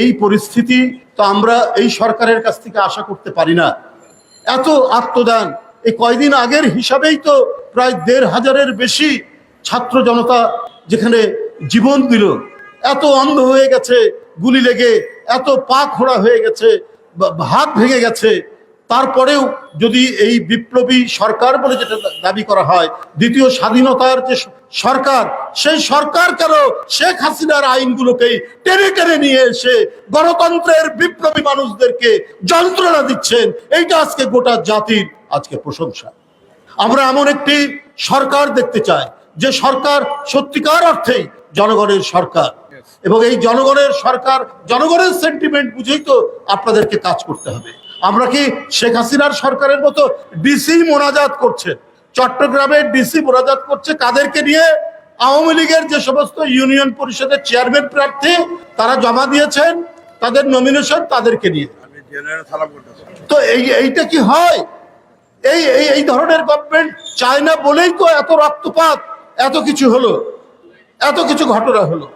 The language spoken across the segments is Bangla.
এই পরিস্থিতি তো আমরা এই সরকারের কাছ থেকে আশা করতে পারি না। এত আত্মদান, এই কয়দিন আগের হিসাবেই তো প্রায় দেড় হাজারের বেশি ছাত্র জনতা যেখানে জীবন দিল। এত অন্ধ হয়ে গেছে, গুলি লেগে, এত পা খোড়া হয়ে গেছে হাত ভেঙে গেছে। তারপরেও যদি এই বিপ্লবী সরকার বলে যেটা দাবি করা হয় দ্বিতীয় স্বাধীনতার যে সরকার সেই সরকার কেন শেখ হাসিনার আইনগুলোকেই টেনে টেনে নিয়ে এসে গণতন্ত্রের বিপ্লবী মানুষদেরকে যন্ত্রণা দিচ্ছেন? এইটা আজকে গোটা জাতির আজকে প্রশংসা। আমরা এমন একটি সরকার দেখতে চাই যে সরকার সত্যিকার অর্থেই জনগণের সরকার। এবং এই জনগণের সরকার জনগণের সেন্টিমেন্ট বুঝেই তো আপনাদেরকে কাজ করতে হবে। আমরা কি শেখ হাসিনার সরকারের মতো ডিসি মোনাজাত করছেন চট্টগ্রামের ডিসি মোনাজাত করছে কাদেরকে নিয়ে? আওয়ামী লীগের যে সমস্ত ইউনিয়ন পরিষদের চেয়ারম্যান প্রার্থী তারা জমা দিয়েছেন তাদের নমিনেশন তাদেরকে নিয়ে। তো এই এইটা কি হয়? এই এই এই ধরনের গভর্নমেন্ট চায় না বলেই তো এত রক্তপাত এত কিছু হলো এত কিছু ঘটনা হলো।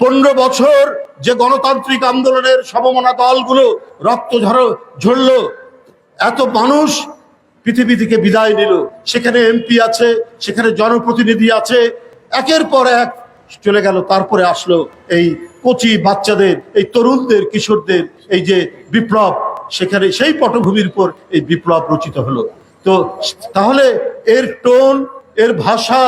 পনেরো বছর যে গণতান্ত্রিক আন্দোলনের সমমনা দলগুলো রক্ত ঝরো, ঝরলো, এত মানুষ পৃথিবী থেকে বিদায় নিল। সেখানে এমপি আছে, সেখানে জনপ্রতিনিধি আছে। একের পর এক চলে গেল, তারপরে আসলো এই কচি বাচ্চাদের, এই তরুণদের, কিশোরদের, এই যে বিপ্লব, সেখানে সেই পটভূমির উপর এই বিপ্লব রচিত হলো। তো তাহলে এর টোন, এর ভাষা,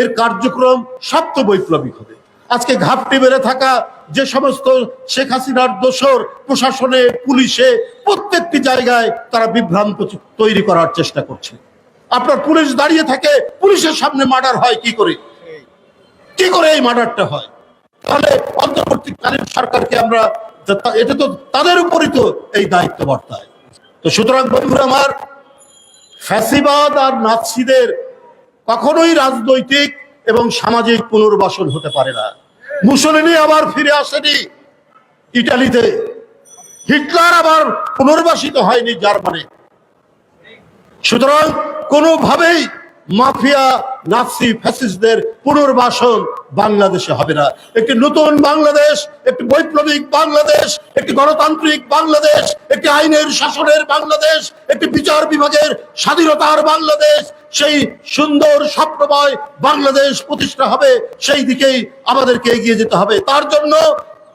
এর কার্যক্রম সব তো বৈপ্লবিক হবে। আজকে ঘাপটি বেড়ে থাকা যে সমস্ত শেখ হাসিনার দোসর প্রশাসনে, পুলিশে, প্রত্যেকটি জায়গায় তারা বিভ্রান্ত তৈরি করার চেষ্টা করছে। আপনার পুলিশ দাঁড়িয়ে থাকে, পুলিশের সামনে মার্ডার হয় কি করে? কি করে এই মার্ডারটা হয়? তাহলে অন্তর্বর্তীকালীন সরকারকে আমরা এটা তো তাদের উপরই তো এই দায়িত্ব বর্তায় তো সুতরাং বন্ধুরা আমার, ফ্যাসিবাদ আর নাৎসিদের কখনোই রাজনৈতিক এবং সামাজিক পুনর্বাসন হতে পারে না। মুসলিনী আবার ফিরে আসেনি ইটালিতে। হিটলার আবার পুনর্বাসিত হয়নি জার্মানি সুতরাং কোনোভাবেই মাফিয়া, নাৎসি, ফ্যাসিস্টদের পুনর্বাসন বাংলাদেশে হবে না। একটি নতুন বাংলাদেশ, একটি বৈপ্লবিক বাংলাদেশ, একটি গণতান্ত্রিক বাংলাদেশ, একটি আইনের শাসনের বাংলাদেশ, একটি বিচার বিভাগের স্বাধীনতার বাংলাদেশ, সেই সুন্দর স্বপ্নময় বাংলাদেশ প্রতিষ্ঠা হবে, সেই দিকেই আমাদেরকে এগিয়ে যেতে হবে। তার জন্য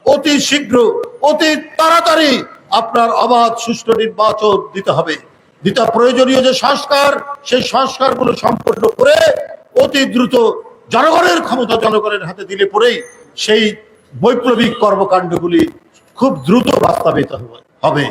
অতি শীঘ্র, অতি তাড়াতাড়ি আপনার অবাধ সুষ্ঠু নির্বাচন দিতে হবে। দিতে প্রয়োজনীয় যে সংস্কার, সেই সংস্কারগুলো সম্পন্ন করে অতি দ্রুত জনগণের ক্ষমতা জনগণের হাতে দিলে পরেই সেই বৈপ্লবিক কর্মকাণ্ডগুলি খুব দ্রুত বাস্তবায়িত হবে।